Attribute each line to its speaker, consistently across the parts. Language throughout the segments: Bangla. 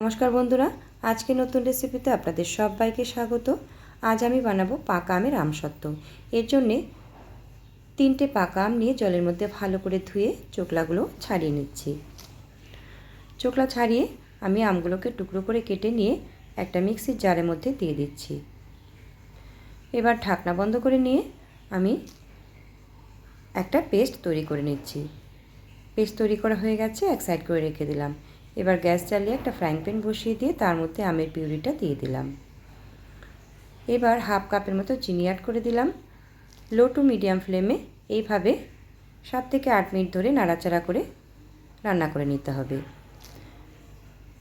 Speaker 1: নমস্কার বন্ধুরা, আজকে নতুন রেসিপিতে আপনাদের সবাইকে স্বাগত। আজ আমি বানাবো পাকা আমের আমসত্ত্ব এর জন্যে তিনটে পাকা আম নিয়ে জলের মধ্যে ভালো করে ধুয়ে চোকলাগুলো ছাড়িয়ে নিচ্ছি। চোকলা ছাড়িয়ে আমি আমগুলোকে টুকরো করে কেটে নিয়ে একটা মিক্সির জারের মধ্যে দিয়ে দিচ্ছি। এবার ঢাকনা বন্ধ করে নিয়ে আমি একটা পেস্ট তৈরি করে নিচ্ছি। পেস্ট তৈরি করা হয়ে গেছে, এক সাইড করে রেখে দিলাম। এবার গ্যাস জ্বালিয়ে একটা ফ্রাইং প্যান বসিয়ে দিয়ে তার মধ্যে আমের পিউরিটা দিয়ে দিলাম। এবার হাফ কাপের মতো চিনি অ্যাড করে দিলাম। লো টু মিডিয়াম ফ্লেমে এইভাবে সাত থেকে আট মিনিট ধরে নাড়াচাড়া করে রান্না করে নিতে হবে।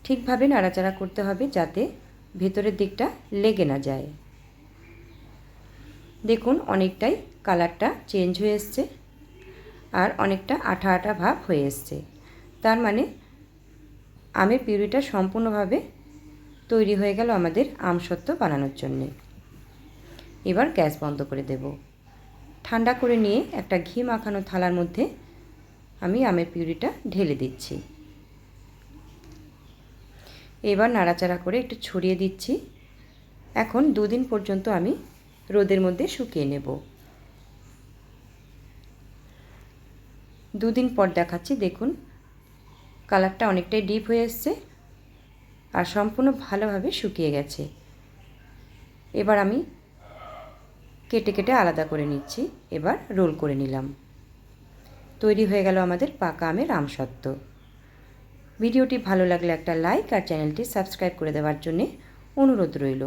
Speaker 1: ঠিকভাবে নাড়াচাড়া করতে হবে যাতে ভেতরের দিকটা লেগে না যায়। দেখুন অনেকটাই কালারটা চেঞ্জ হয়ে এসছে আর অনেকটা আঠা আঠা ভাব হয়ে এসছে। তার মানে আমের পিউরিটা সম্পূর্ণভাবে তৈরি হয়ে গেল আমাদের আমসত্ত্ব বানানোর জন্যে। এবার গ্যাস বন্ধ করে দেব। ঠান্ডা করে নিয়ে একটা ঘি মাখানো থালার মধ্যে আমি আমের পিউরিটা ঢেলে দিচ্ছি। এবার নাড়াচাড়া করে একটু ছড়িয়ে দিচ্ছি। এখন দুদিন পর্যন্ত আমি রোদের মধ্যে শুকিয়ে নেব। দুদিন পর দেখাচ্ছি, দেখুন কালারটা অনেকটাই ডিপ হয়ে এসছে আর সম্পূর্ণ ভালোভাবে শুকিয়ে গেছে। এবার আমি কেটে কেটে আলাদা করে নিচ্ছি। এবার রোল করে নিলাম। তৈরি হয়ে গেল আমাদের পাকা আমের আমসত্ত্ব। ভিডিওটি ভালো লাগলে একটা লাইক আর চ্যানেলটি সাবস্ক্রাইব করে দেওয়ার জন্যে অনুরোধ রইল।